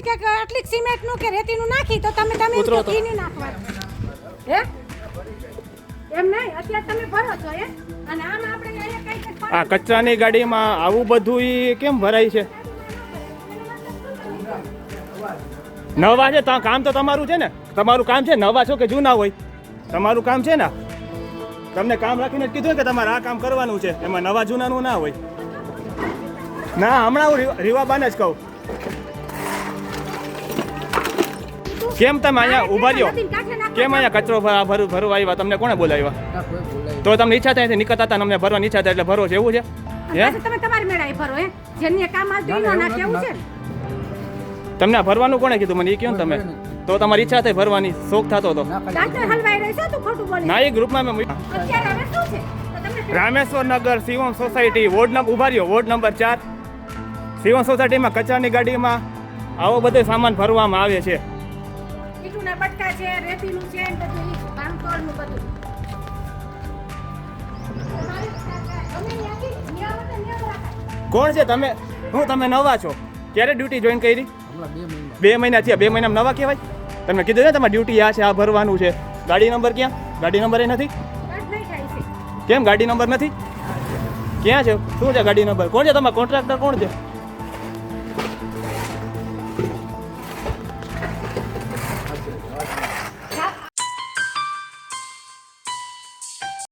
કે કે આટલી સિમેન્ટનું કે રેતીનું નાખી તો તમે તમે તો. ઘી નાખવાનું. હે? એમ નહીં? અત્યારે તમે ભરો છો હે? અને આમ આપણે કઈ આ કચરાની ગાડીમાં આવું બધું કેમ ભરાય છે? નવા છે કામ તો તમારું છે ને. તમારું કામ છે નવા છો કે જૂના હોય? તમારું કામ છે ને? તમને કામ રાખીને કીધું કે તમારે આ કામ કરવાનું છે. એમાં નવા જૂનાનું ના હોય. ના હમણાં હું રીવા- રીવાબાને જ કહું. કેમ તમે અહીંયા ઊભા રહ્યો? કેમ અહીંયા કચરો ભરું ભર- ભરવા આવ્યા? તમને કોણે બોલાવ્યા? તો તમને ઈચ્છા થાય છે નીકળતા હતા અમને ભરવાની ઈચ્છા થાય એટલે ભરો છે એવું છે? હે તમે તમારી મેળાએ ભરો હે? જેને કામ આવતું ઈ નાખે એવું છે? તમને ભરવાનું કોણે કીધું? મને એ કહો તમે? તો તમારી ઈચ્છા થઈ ભરવાની શોખ થતો હતો દાંતને હલવાઈ રહી છે તું ખોટું બોલી. ના એ ગ્રુપમાં મેં મૂક્યું. અત્યારે હવે શું છે? તો તમને રામેશ્વર નગર શિવમ સોસાયટી વોર્ડ નંબર ઊભા રહ્યો વોર્ડ નંબર ચાર. શિવમ સોસાયટીમાં કચરાની ગાડીમાં આવો બધો સામાન ભરવામાં આવે છે. બટકા છે રેતીનું છે ને બધું ઈ ભાંગતોડનું બધું. કોણ છે તમે? હું તમે નવા છો. ક્યારે ડ્યુટી જોઈન કરી? બે મહિના થયા બે મહિનામાં નવા કહેવાય? તમને કીધું ને તમારી ડ્યુટી આ છે, આ ભરવાનું છે. ગાડી નંબર ક્યાં? ગાડી નંબર એ નથી? કેમ ગાડી નંબર નથી? ક્યાં છે? શું છે ગાડી નંબર? કોણ છે તમારા? કોન્ટ્રાક્ટર કોણ છે?